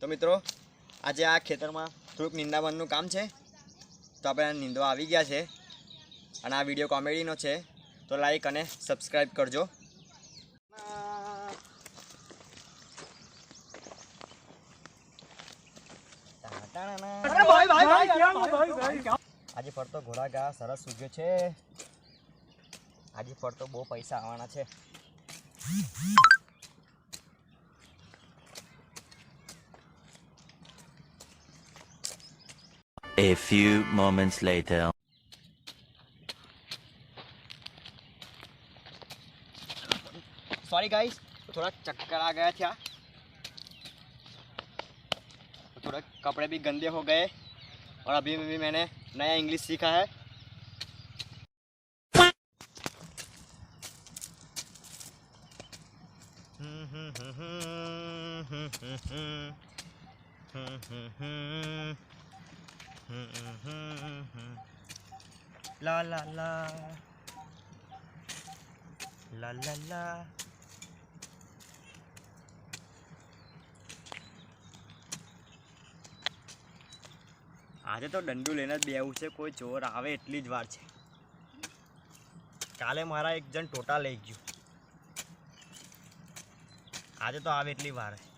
તો મિત્રો, આજે આ ખેતરમાં થોડુંક નિંદાવનનું કામ છે. તો આપણે નિંદવા આવી ગયા છે અને આ વીડિયો કોમેડીનો છે. તો લાઈક અને સબસ્ક્રાઈબ કરજો. આજે ફરતો ઘોડા ગા સરસ સૂજ્યો છે. આજે ફરતો બહુ પૈસા આવવાના છે. A few moments later. Sorry guys थोड़ा चक्कर आ गया था। थोड़ा कपड़े भी गंदे हो गए और अभी भी मैंने नया इंग्लिश सीखा है। La la la. La la la. આજે તો દંડુ લઈને જ બેવું છે કોઈ ચોર આવે એટલી જ વાર છે કાલે મારા એક જણ ટોટા લઈ ગયું આજે તો આવે એટલી વાર છે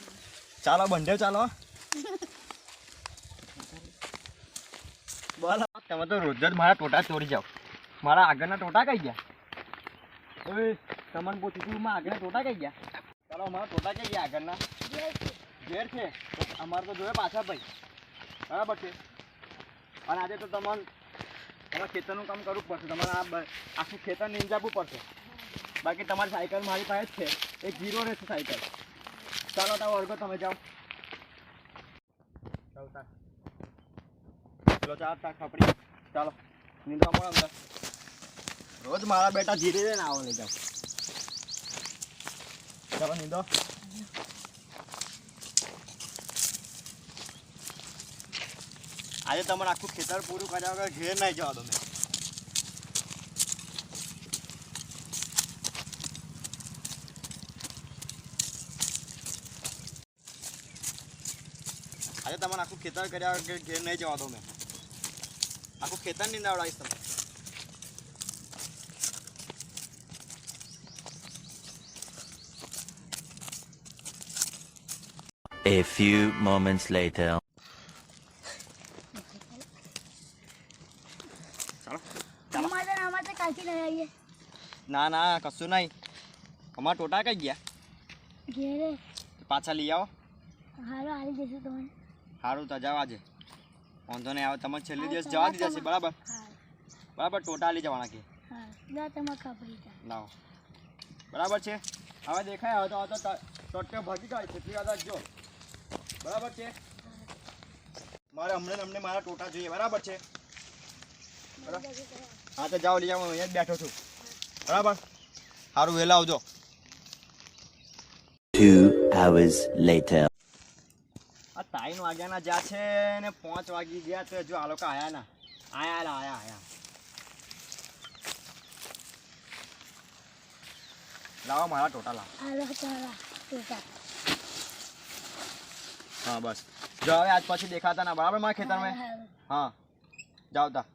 ચાલો બંધે ચાલો. બોલો. તમે તો રોજ જ મારા ટોટા ચોરી જાઓ. મારા આગળના ટોટા કઈ ગયા? હવે તમને પૂછું છું મારા આગળના ટોટા કઈ ગયા? ચાલો, અમારા ટોટા કઈ ગયા આગળના? ઘેર છે. અમારે તો જોયે પાછા ભાઈ. બરાબર છે. અને આજે તો તમારે તમારે ખેતરનું કામ કરવું પડશે. તમારે આ આખું ખેતર નીંજાવવું પડશે. બાકી તમારી સાયકલ મારી પાસે જ છે. એક ઝીરો રહેશે સાયકલ. ચાલો તાવ વર્ગો તમે જાઓ. ચાલો તા ચલો ચાલ તા ખપડી ચાલો નીંદવા મળો અંદર રોજ મારા બેટા જીરી ધીરે ના આવો લઈ જાઓ. ચાલો નીંદો. આજે તમારે આખું ખેતર પૂરું કર્યા વગર ઘેર નહીં જવા દો મેં. આજે તમારે આખું ખેતર કર્યા વગર ઘેર નહીં જવા દો મેં. આખું ખેતર નીંદાવડાવીશ તમે A few moments later. ના ના કશું નહીં. અમારા ટોટા કઈ ગયા? પાછા લઈ આવો. હારો હારી જશું તમને. સારું તો જવા દે. વાંધો નહીં આવે તમારે છેલ્લી દિવસ જવા દીધા છે બરાબર? બરાબર ટોટા લઈ જવાના કે? તમે લાવો. બરાબર છે? હવે દેખાય હવે તો હવે તો ટોટ્યો ભાગી જાય છે એટલી વાત જો બરાબર છે? મારે હમણાં ને હમણાં મારા ટોટા જોઈએ બરાબર છે? બરાબર હા. તો જાઓ લઈ જાઓ હું અહીંયા જ બેઠો છું. બરાબર? સારું વહેલા આવજો. Two hours later. ત્રણ વાગ્યાના જ્યાં છે ને પાંચ વાગી ગયા તો હજુ આ લોકો આયા ના. આયા લા, આયા આયા. લાવો મારા ટોટા લાવો. હા બસ. જો હવે આજ પછી દેખાતા ના બરાબર મારા ખેતરમાં. હા. જાઓ તા.